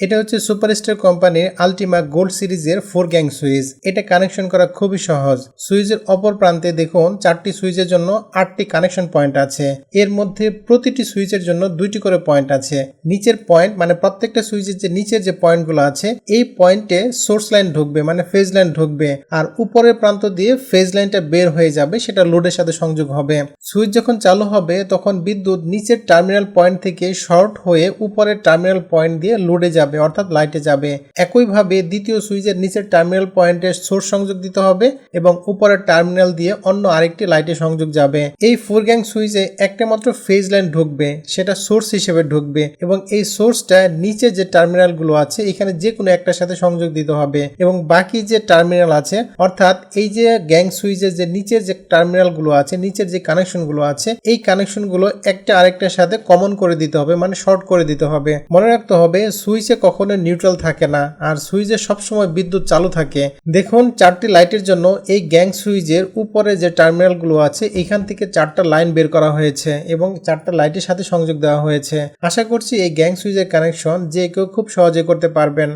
এটা হচ্ছে সুপারস্টার কোম্পানির আলটিমা গোল্ড সিরিজের ফোর গ্যাং সুইচ। এটা কানেকশন করা খুবই সহজ। সুইচের অপর প্রান্তে দেখুন, চারটি সুইচের জন্য আটটি কানেকশন পয়েন্ট আছে। এর মধ্যে প্রতিটি সুইচের জন্য দুইটি করে পয়েন্ট আছে। নিচের পয়েন্ট মানে প্রত্যেকটা সুইচের যে নিচের যে পয়েন্টগুলো আছে, এই পয়েন্টে সোর্স লাইন ঢুকবে মানে ফেজ লাইন ঢুকবে। আর উপরের প্রান্ত দিয়ে ফেজ লাইনটা বের হয়ে যাবে, সেটা লোডের সাথে সংযোগ হবে। সুইচ যখন চালু হবে, তখন বিদ্যুৎ নিচের টার্মিনাল পয়েন্ট থেকে শর্ট হয়ে উপরের টার্মিনাল পয়েন্ট দিয়ে লোডে যাবে। অর্থাৎ লাইটে যাবে। একইভাবে দ্বিতীয় সুইচের নিচের টার্মিনাল পয়েন্টে সোর্স সংযোগ দিতে হবে এবং উপরের টার্মিনাল দিয়ে অন্য আরেকটি লাইটে সংযোগ যাবে। এই ফোর গ্যাং সুইচে একটা মাত্র ফেজ লাইন ঢুকবে, সেটা সোর্স হিসেবে ঢুকবে এবং এই সোর্সটা নিচে যে টার্মিনালগুলো আছে, এখানে যে কোনো একটার সাথে সংযোগ দিতে হবে এবং বাকি যে টার্মিনাল আছে, অর্থাৎ এই যে গ্যাং সুইচের যে নিচের যে টার্মিনালগুলো আছে, নিচের যে কানেকশনগুলো আছে, এই কানেকশনগুলো একটা আরেকটার সাথে কমন করে দিতে হবে মানে শর্ট করে দিতে হবে। মনে রাখতে হবে, সুইচে কখনো নিউট্রাল থাকে না, আর সুইচে সবসময় বিদ্যুৎ চালু থাকে। দেখুন, চারটি লাইটের জন্য এই গ্যাং সুইচের উপরে যে টার্মিনালগুলো আছে, এখান থেকে চারটা লাইন বের করা হয়েছে এবং চারটা লাইটের সাথে সংযোগ দেওয়া হয়েছে। আশা করছি এই গ্যাং সুইচের কানেকশন যে কেউ খুব সহজে করতে পারবেন।